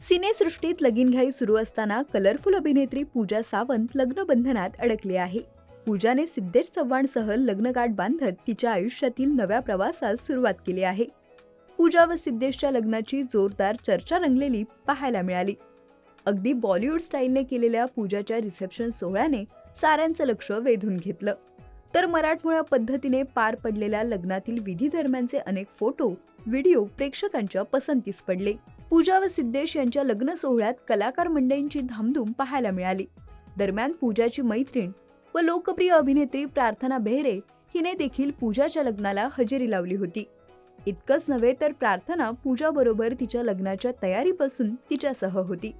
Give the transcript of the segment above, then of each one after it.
सिनेसृष्टीत लगीनघाई सुरू असताना कलरफुल अभिनेत्री पूजा सावंत लग्नबंधनात अडकली आहे. पूजाने सिद्धेश चव्हाणसह लग्नगाठ बांधत तिच्या आयुष्यातील नव्या प्रवासास सुरुवात केली आहे. पूजा व सिद्धेशच्या लग्नाची जोरदार चर्चा रंगलेली पाहायला मिळाली. अगदी बॉलिवूड स्टाईलने केलेल्या पूजाच्या रिसेप्शन सोहळ्याने साऱ्यांचं लक्ष वेधून घेतलं. तर मराठमोळ्या पद्धतीने पार पडलेल्या लग्नातील विधी दरम्यानचे अनेक फोटो व्हिडिओ प्रेक्षकांच्या पसंतीस पडले. पूजा व सिद्धेश यांच्या लग्न सोहळ्यात कलाकार मंडळींची धामधूम पाहायला मिळाली. दरम्यान पूजाची मैत्रीण व लोकप्रिय अभिनेत्री प्रार्थना बेहरे हिने देखील पूजाच्या लग्नाला हजेरी लावली होती. इतकंच नव्हे तर प्रार्थना पूजाबरोबर तिच्या लग्नाच्या तयारीपासून तिच्यासह होती.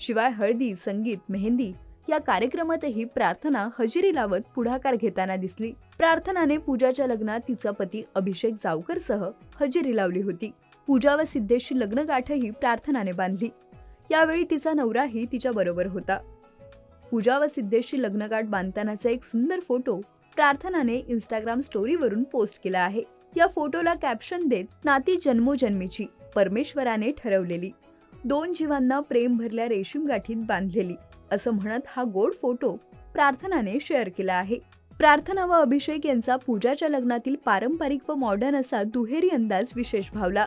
शिवाय हळदी संगीत मेहंदी या कार्यक्रमातही प्रार्थना हजेरी लावत पुढाकार घेताना दिसली. प्रार्थनाने पूजाच्या लग्नात तिचा पती अभिषेक जावकरसह हजेरी लावली होती. पूजा व सिद्धेशची लग्नगाठही प्रार्थनाने बांधली. यावेळी तिचा नवराही तिच्या बरोबर होता. पूजा व सिद्धेशची लग्नगाठ बांधतानाचा एक सुंदर फोटो प्रार्थनाने इंस्टाग्राम स्टोरीवरून पोस्ट केला आहे. या फोटोला कॅप्शन देत नाती जन्मोजन्मीची परमेश्वराने ठरवलेली. दोन जीवांना प्रेम भरल्या रेशीम गाठीत बांधलेली. असं म्हणत हा गोड फोटो प्रार्थनाने शेअर केला आहे. प्रार्थना व अभिषेक यांचा पूजाच्या लग्नातील पारंपरिक व मॉडर्न असा दुहेरी अंदाज विशेष भावला.